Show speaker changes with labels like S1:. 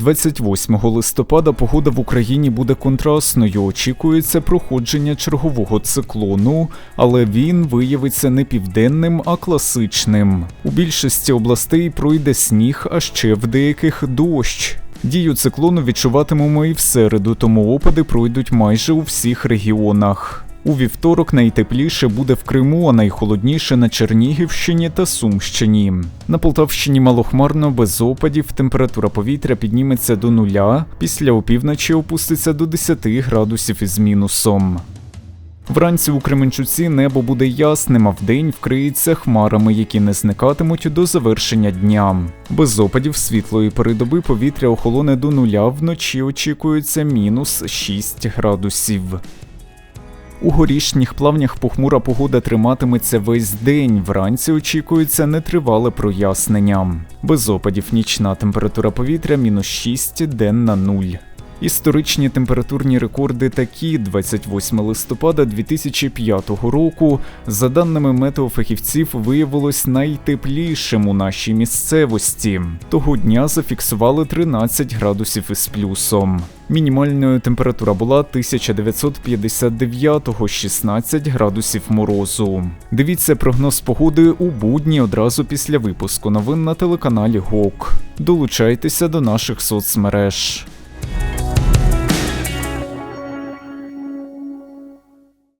S1: 28 листопада погода в Україні буде контрастною. Очікується проходження чергового циклону, але він виявиться не південним, а класичним. У більшості областей пройде сніг, а ще в деяких дощ. Дію циклону відчуватимемо і в середу, тому опади пройдуть майже у всіх регіонах. У вівторок найтепліше буде в Криму, а найхолодніше на Чернігівщині та Сумщині. На Полтавщині малохмарно без опадів, температура повітря підніметься до нуля, після опівночі опуститься до 10 градусів із мінусом. Вранці у Кременчуці небо буде ясним, а вдень вкриється хмарами, які не зникатимуть до завершення дня. Без опадів світлої передоби повітря охолоне до нуля, вночі очікується мінус 6 градусів. У горішніх плавнях похмура погода триматиметься весь день. Вранці очікується нетривале прояснення. Без опадів нічна температура повітря мінус 6, денна 0. Історичні температурні рекорди такі 28 листопада 2005 року, за даними метеофахівців, виявилось найтеплішим у нашій місцевості. Того дня зафіксували 13 градусів із плюсом. Мінімальною температура була 1959-го 16 градусів морозу. Дивіться прогноз погоди у будні одразу після випуску новин на телеканалі ГОК. Долучайтеся до наших соцмереж.